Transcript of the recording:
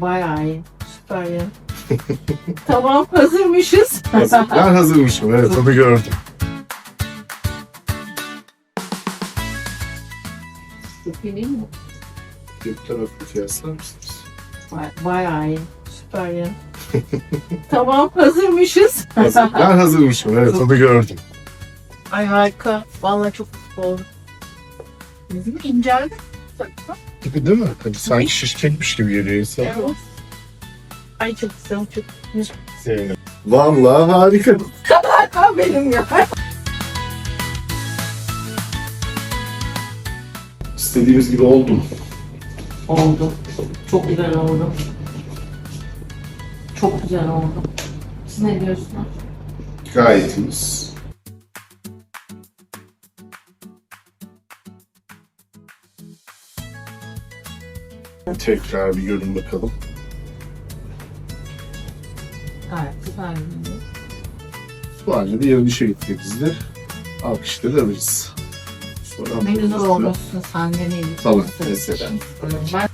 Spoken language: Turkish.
Bayağı iyi. Süper ya. tamam hazırmışız. Hazırlar hazırmışım. Evet onu gördüm. Dokunayım mı? Bir tarafı kıyaslar mısınız? Bay- Bayağı iyi. Süper ya. tamam hazırmışız. Hazırlar hazırmışım. Evet onu gördüm. Ay harika. Vallahi çok mutlu oldum. Bizim inceldi. Gibi değil mi? Hani sanki şişecekmiş gibi geliyor insan. Evet. Ay çok güzel, çok güzel. Zeynep. Vallahi harika. Harika benim ya. İstediğimiz gibi oldu mu? Oldu. Çok güzel oldu. Çok güzel oldu. Siz ne diyorsunuz? Gayet Tekrar bir görün bakalım. Gayet güzel. Bu halde de yarın işe gittiğimizde alkışları alırız. Sonra güzel alırız. olmuşsun sen de ne iyi. Falan mesela. Ben